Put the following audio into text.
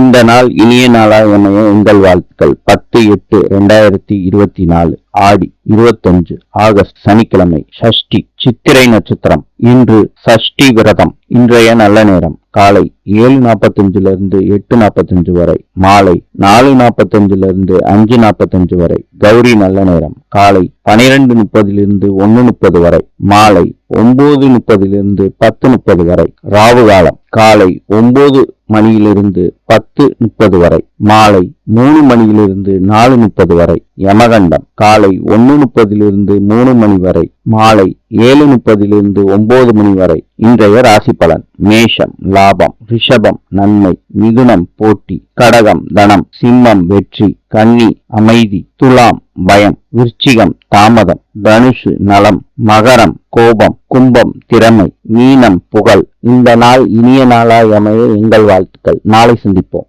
இந்த நாள் இனிய நாளாக அமைய உங்கள் வாழ்த்துக்கள். பத்து எட்டு ரெண்டாயிரத்தி இருபத்தி நாலு ஆடி இருபத்தஞ்சு ஆகஸ்ட் சனிக்கிழமை சஷ்டி சித்திரை நட்சத்திரம். இன்று சஷ்டி விரதம். இன்றைய நல்ல நேரம். காலை ஏழு நாற்பத்தஞ்சுல இருந்து எட்டு நாற்பத்தஞ்சு வரை. மாலை நாலு நாற்பத்தஞ்சுல இருந்து அஞ்சு நாற்பத்தஞ்சு வரை. கௌரி நல்ல நேரம். காலை பனிரெண்டு முப்பதிலிருந்து ஒன்னு முப்பது வரை. மாலை ஒன்பது முப்பதிலிருந்து பத்து முப்பது வரை. ராவு காலம். காலை ஒன்பது மணியிலிருந்து பத்து முப்பது வரை. மாலை மூணு மணியிலிருந்து நாலு முப்பது வரை. யமகண்டம் காலை ஒன்னு முப்பதிலிருந்து மூணு மணி வரை. மாலை ஏழு முப்பதிலிருந்து ஒன்பது மணி வரை. இன்றைய ராசி பலன். மேஷம் லாபம் ரிஷபம் நன்மை மிதுனம் போட்டி கடகம் தனம் சிம்மம் வெற்றி கன்னி அமைதி துலாம் பயம் விருச்சிகம் தாமதம் தனுஷு நலம் மகரம் கோபம் கும்பம் திறமை மீனம் புகழ். இந்த நாள் இனிய நாளாய் அமைய எங்கள் வாழ்த்துக்கள். நாளை சந்திப்போம்